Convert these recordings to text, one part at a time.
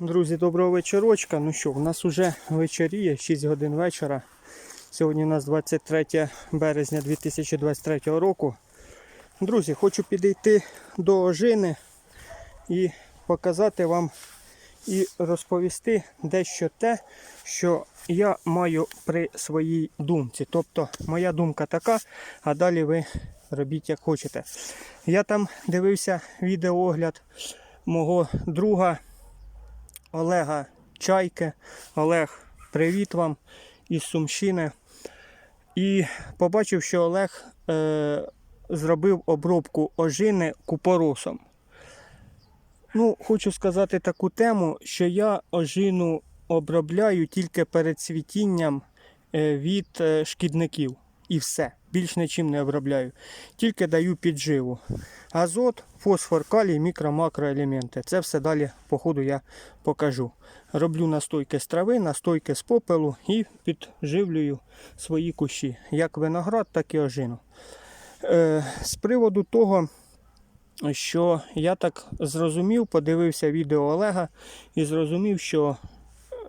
Друзі, доброго вечорочка. Ну що, в нас вже вечоріє, 6 годин вечора. Сьогодні у нас 23 березня 2023 року. Друзі, хочу підійти до ожини і показати вам і розповісти дещо те, що я маю при своїй думці. Тобто, моя думка така, а далі ви робіть як хочете. Я там дивився відеоогляд мого друга. Олега Чайки. Олег, привіт вам із Сумщини. І побачив, що Олег е, зробив обробку ожини купоросом. Ну, хочу сказати таку тему, що я ожину обробляю тільки перед цвітінням е, від е, шкідників. І все. Більш нічим не обробляю. Тільки даю підживу. Азот, фосфор, калій, мікро, макроелементи. Це все далі по ходу я покажу. Роблю настойки з трави, настойки з попелу і підживлюю свої кущі. Як виноград, так і ожину. Е, з приводу того, що я так зрозумів, подивився відео Олега і зрозумів, що е,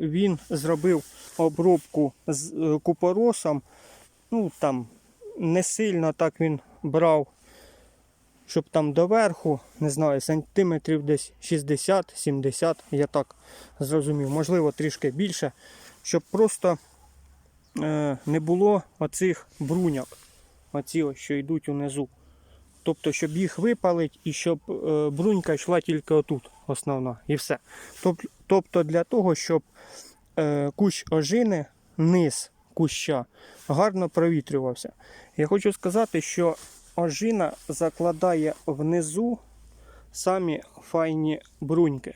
він зробив обробку з е, купоросом. Ну там не сильно так він брав, щоб там доверху, не знаю, сантиметрів десь 60-70, я так зрозумів, можливо, трішки більше, щоб просто е, не було оцих бруньок, оці ось, що йдуть унизу. Тобто, щоб їх випалити і щоб е, брунька йшла тільки отут, основна, і все. Тобто для того, щоб е, кущ ожини, низ куща гарно провітрювався. Я хочу сказати, що ожина закладає внизу самі файні бруньки.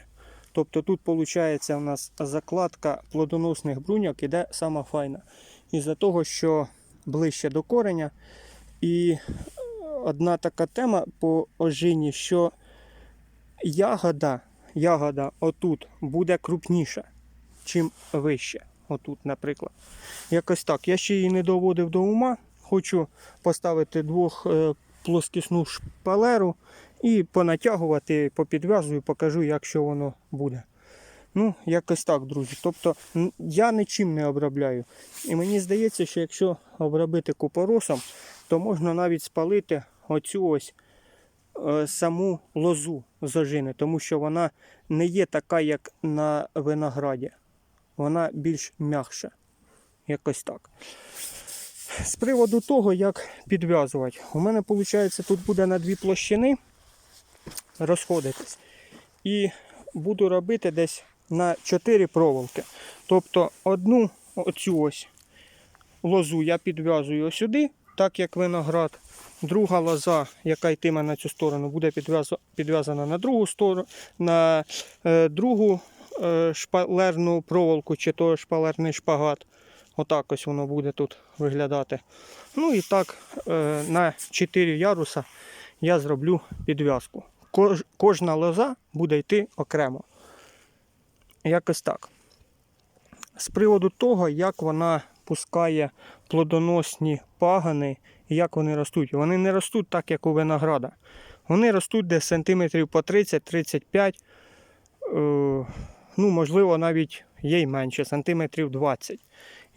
Тобто тут виходить у нас закладка плодоносних бруньок іде сама файна. Із-за того, що ближче до кореня. І одна така тема по ожині, що ягода, ягода отут буде крупніша, чим вище. Отут, наприклад. Якось так. Я ще її не доводив до ума. Хочу поставити двох е, плоскісну шпалеру і понатягувати, попідв'язую, покажу, як що воно буде. Ну, якось так, друзі. Тобто я нічим не обробляю. І мені здається, що якщо обробити купоросом, то можна навіть спалити оцю ось е, саму лозу з ожини, тому що вона не є така, як на винограді. Вона більш м'якша. Якось так. З приводу того, як підв'язувати. У мене виходить, тут буде на дві площини розходитись. І буду робити десь на 4 проволоки. Тобто одну оцю ось лозу я підв'язую сюди, так як виноград. Друга лоза, яка йтиме на цю сторону, буде підв'язана на другу сторону, на е, другу шпалерну проволоку чи то шпалерний шпагат. Отак ось воно буде тут виглядати. Ну і так е, на 4 яруса я зроблю підв'язку. Кожна лоза буде йти окремо. Якось так. З приводу того, як вона пускає плодоносні пагани і як вони ростуть. Вони не ростуть так, як у винограда. Вони ростуть десь сантиметрів по 30-35. Ну, можливо, навіть є й менше, сантиметрів 20.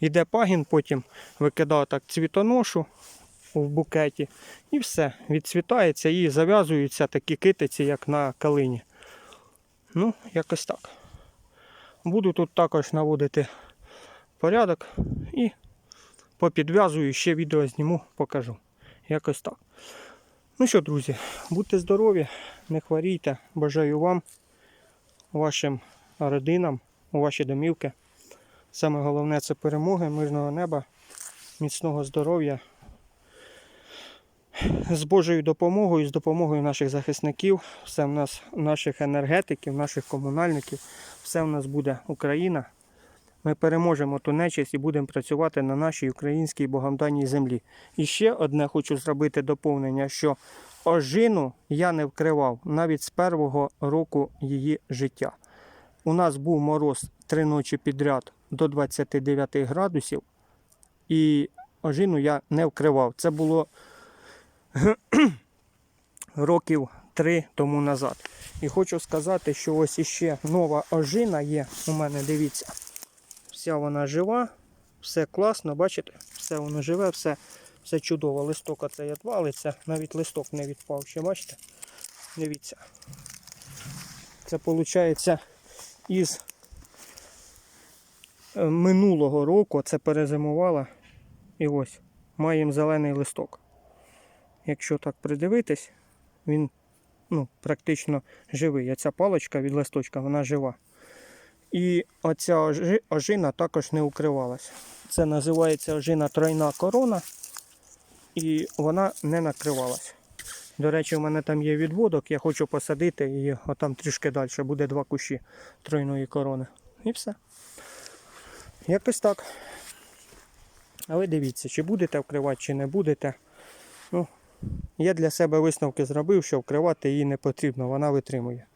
Іде пагін, потім викидає так цвітоношу в букеті, і все, відцвітається і зав'язуються такі китиці, як на калині. Ну, якось так. Буду тут також наводити порядок і попідв'язую, ще відео зніму, покажу. Якось так. Ну що, друзі, будьте здорові, не хворійте. Бажаю вам, вашим родинам, у ваші домівки. Саме головне це перемоги, мирного неба, міцного здоров'я. З Божою допомогою, з допомогою наших захисників, все в нас, наших енергетиків, наших комунальників, все в нас буде Україна. Ми переможемо ту нечисть і будемо працювати на нашій українській богомданій землі. І ще одне хочу зробити доповнення, що ожину я не вкривав навіть з першого року її життя. У нас був мороз три ночі підряд до 29 градусів, і ожину я не вкривав. Це було років три тому назад. І хочу сказати, що ось іще нова ожина є у мене, дивіться. Вся вона жива, все класно, бачите? Все воно живе, все, все чудово. Листок оцей відвалиться, навіть листок не відпав. Ще бачите? Дивіться. Це виходить із е, минулого року це перезимувала. І ось маємо зелений листок. Якщо так придивитись, він ну, практично живий. А ця паличка від листочка, вона жива. І оця ожи- ожина також не укривалась. Це називається ожина тройна корона, і вона не накривалась. До речі, у мене там є відводок, я хочу посадити і отам трішки далі буде два кущі тройної корони. І все. Якось так. А ви дивіться, чи будете вкривати, чи не будете. Ну, я для себе висновки зробив, що вкривати її не потрібно, вона витримує.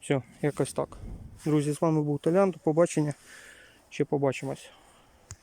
Все, якось так. Друзі, з вами був Толян. До побачення. Ще побачимось.